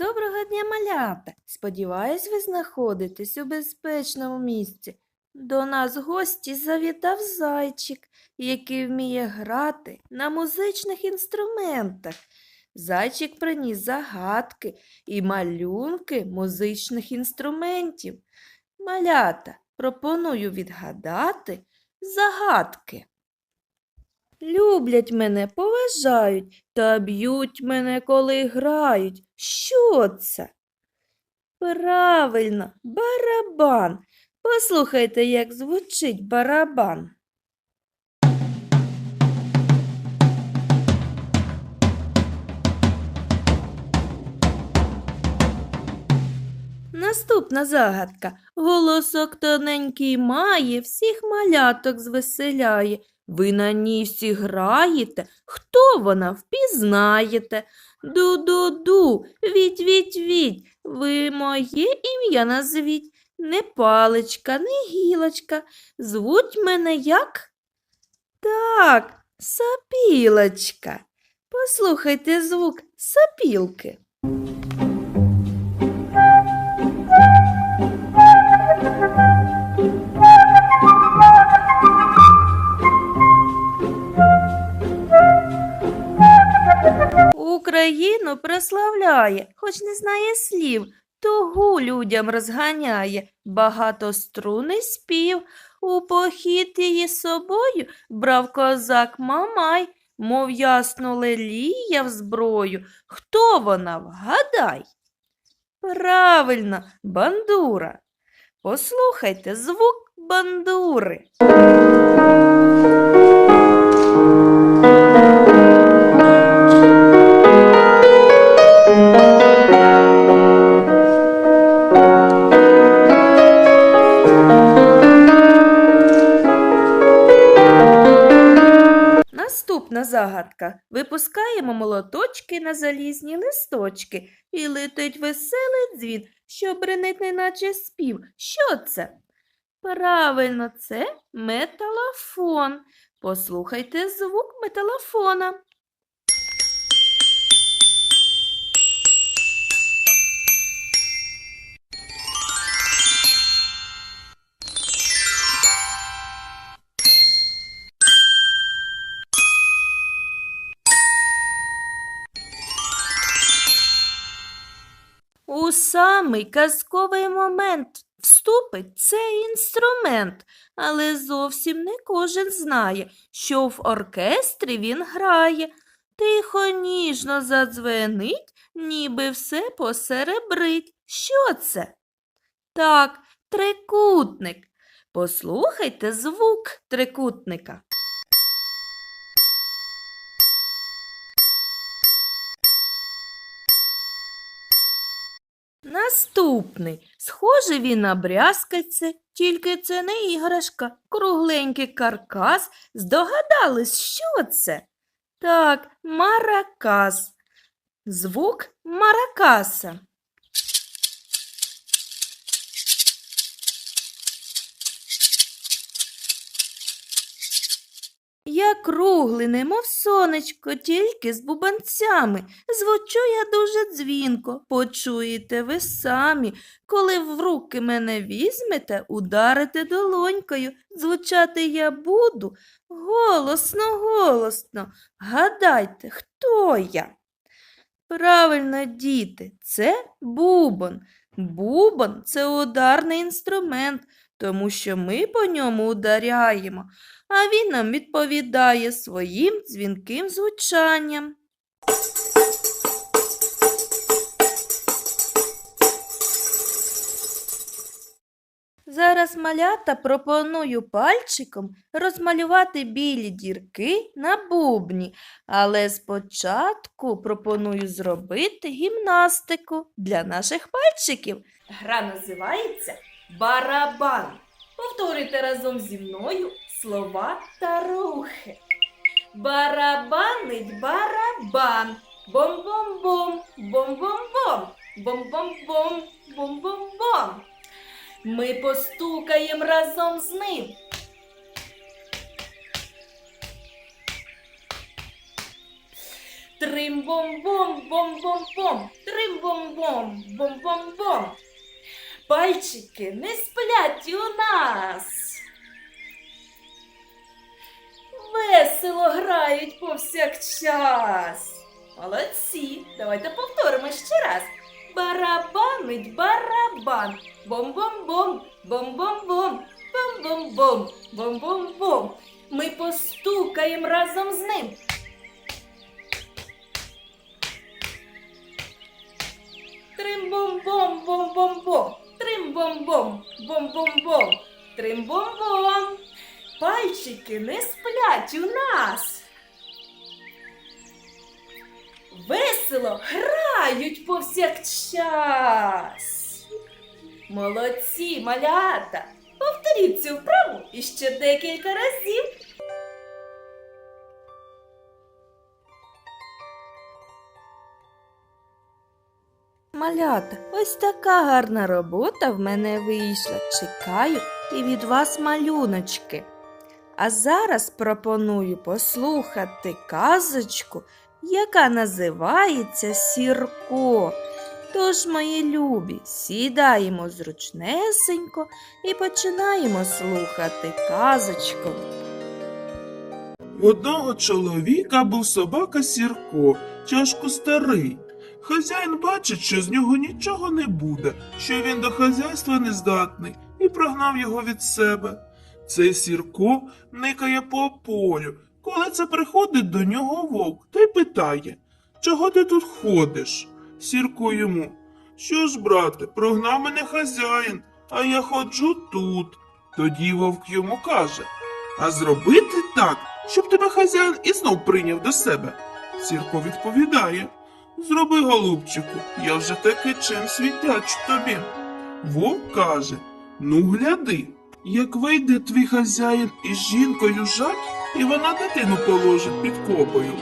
Доброго дня, малята! Сподіваюсь, ви знаходитесь у безпечному місці. До нас гості завітав зайчик, який вміє грати на музичних інструментах. Зайчик приніс загадки і малюнки музичних інструментів. Малята, пропоную відгадати загадки. Люблять мене, поважають та б'ють мене, коли грають. Що це? Правильно, барабан. Послухайте, як звучить барабан. Наступна загадка. Голосок тоненький має, всіх маляток звеселяє. Ви на ній всі граєте, хто вона впізнаєте? Ду-ду-ду, відь, ви моє ім'я назвіть. Не паличка, не гілочка, звуть мене як? Так, сапілочка. Послухайте звук сапілки. Україну прославляє, хоч не знає слів, тугу людям розганяє, багатострунний спів. У похід її собою брав козак Мамай, мов ясну лелія в зброю. Хто вона, вгадай? Правильно, бандура. Послухайте звук бандури. Загадка. Випускаємо молоточки на залізні листочки, і летить веселий дзвін, що бренить неначе спів. Що це? Правильно, це металофон. Послухайте звук металофона. У самий казковий момент вступить цей інструмент, але зовсім не кожен знає, що в оркестрі він грає. Тихо ніжно задзвенить, ніби все посеребрить. Що це? Так, трикутник. Послухайте звук трикутника. Наступний. Схожий він на брязкальце, тільки це не іграшка, кругленький каркас. Здогадались, що це? Так, маракас. Звук маракаса. Я круглий, немов сонечко, тільки з бубанцями. Звучу я дуже дзвінко, почуєте ви самі. Коли в руки мене візьмете, ударите долонькою. Звучати я буду голосно, голосно. Гадайте, хто я? Правильно, діти, це бубон. Бубон це ударний інструмент, тому що ми по ньому ударяємо а він нам відповідає своїм дзвінким звучанням. Зараз малята пропоную пальчиком розмалювати білі дірки на бубні, але спочатку пропоную зробити гімнастику для наших пальчиків. Гра називається барабан. Повторюйте разом зі мною слова та рухи. Барабанить барабан. Бом-бом-бом, бом-бом-бом, бом-бом-бом, бом-бом-бом. Ми постукаємо разом з ним. Трим-бом-бом-бом-бом-бом. Трим-бом-бом, бом-бом-бом. Пальчики не сплять у нас. Весело грають повсякчас. Молодці, давайте повторимо ще раз. Барабанить барабан. Бом-бом-бом, бом-бом-бом, бом-бом-бом, бом-бом-бом. Ми постукаємо разом з ним. Трим-бом-бом, бом-бом-бом, трим-бом-бом, бом-бом-бом, трим-бом-бом. Пальчики не сплять у нас. Весело грають повсякчас. Молодці, малята! Повторіть цю вправу іще декілька разів. Малята, ось така гарна робота в мене вийшла. Чекаю і від вас малюночки. А зараз пропоную послухати казочку, яка називається Сірко. Тож, мої любі, сідаємо зручнесенько і починаємо слухати казочку. В одного чоловіка був собака Сірко, тяжко старий. Хазяїн бачить, що з нього нічого не буде, що він до хазяйства не здатний, і прогнав його від себе. Цей Сірко никає по полю, коли це приходить до нього вовк та й питає Чого ти тут ходиш? Сірко йому. Що ж, брате, прогнав мене хазяїн, а я ходжу тут. Тоді вовк йому каже А зробити так, щоб тебе хазяїн і знов прийняв до себе. Сірко відповідає Зроби, голубчику, я вже таки чим світячу тобі. Вовк каже Ну, гляди, як вийде твій хазяїн із жінкою жать, і вона дитину положить під копою,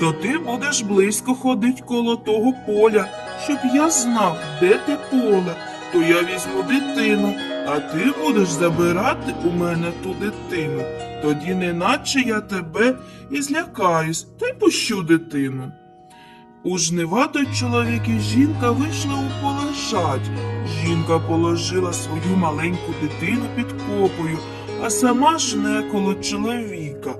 то ти будеш близько ходить коло того поля, щоб я знав, де те поле, то я візьму дитину, а ти будеш забирати у мене ту дитину. Тоді неначе я тебе і злякаюсь, та й пущу дитину. У жнива той чоловік і жінка вийшли у поле жать. Жінка положила свою маленьку дитину під копою, а сама жне коло чоловіка.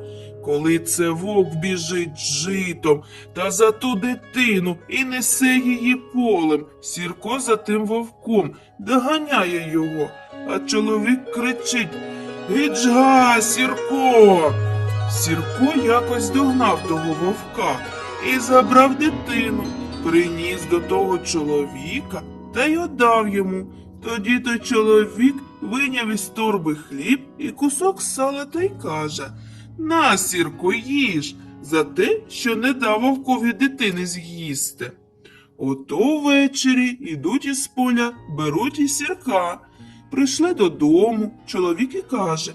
Коли це вовк біжить житом та за ту дитину і несе її полем, Сірко за тим вовком доганяє його, а чоловік кричить Гіджга, Сірко! Сірко якось догнав того вовка і забрав дитину, приніс до того чоловіка та й отдав йому. Тоді той чоловік виняв із торби хліб і кусок сала та й каже На, Сірко, їж за те, що не дав вовкові дитини з'їсти. Ото ввечері ідуть із поля, беруть і сірка. Прийшли додому, чоловік і каже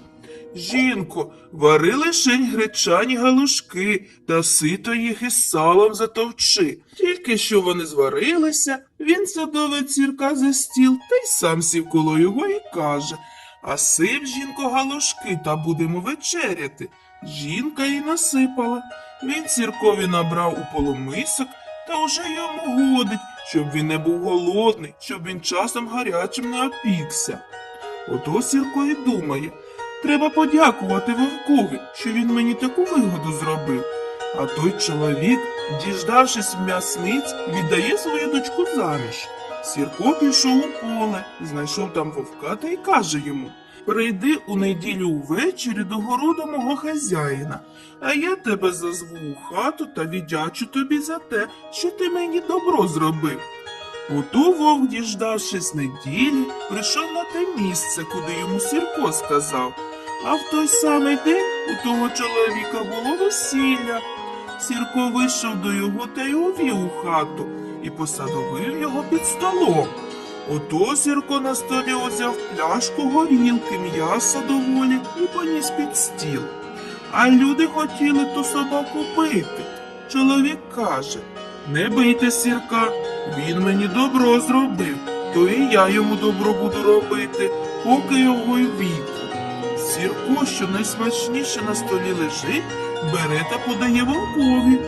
Жінко, вари лишень гречані галушки та сито їх із салом затовчи. Тільки що вони зварилися, він садовить сірка за стіл та й сам сів коло його і каже А сип, жінко, галушки, та будемо вечеряти. Жінка й насипала. Він сіркові набрав у полумисок, та уже йому годить, щоб він не був голодний, щоб він часом гарячим не опікся. Ото Сірко і думає, треба подякувати вовкові, що він мені таку вигоду зробив. А той чоловік, діждавшись м'ясниць, віддає свою дочку заміж. Сірко пішов у поле, знайшов там вовка та й каже йому Прийди у неділю увечері до городу мого хазяїна, а я тебе зазву у хату та віддячу тобі за те, що ти мені добро зробив. Ото вовк, діждавшись неділі, прийшов на те місце, куди йому Сірко сказав. А в той самий день у того чоловіка було весілля. Сірко вийшов до його та й увів у хату і посадовив його під столом. Ото Сірко на столі узяв пляшку горілки, м'яса доволі і поніс під стіл. А люди хотіли ту собаку бити. Чоловік каже Не бийте сірка, він мені добро зробив, то і я йому добро буду робити, поки його й віку. Сірко, що найсмачніше на столі лежить, бере та подає вовкові.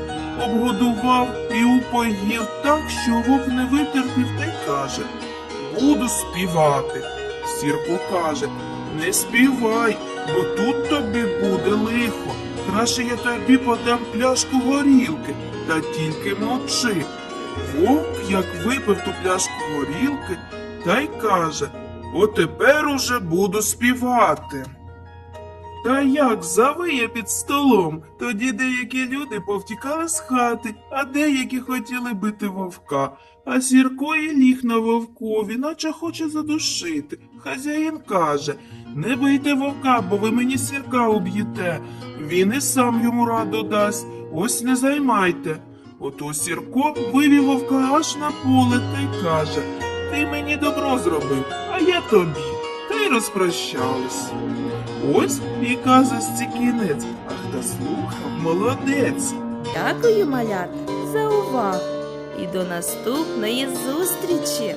обгодував і упоїв так, що вовк не витерпів та й каже Буду співати. Сірко каже Не співай, бо тут тобі буде лихо. Краще я тобі подам пляшку горілки, та тільки мовчи. Вовк, як випив ту пляшку горілки, та й каже Отепер уже буду співати. Та як завиє під столом, тоді деякі люди повтікали з хати, а деякі хотіли бити вовка. А Сірко і ліг на вовкові, наче хоче задушити. Хазяїн каже Не бийте вовка, бо ви мені сірка уб'єте. Він і сам йому раду дасть. Ось не займайте. Ото Сірко вивів вовка аж на поле та й каже Ти мені добро зробив, а я тобі. Розпрощались. Ось і казості кінець, а хто слухав, молодець. Дякую, малята, за увагу і до наступної зустрічі!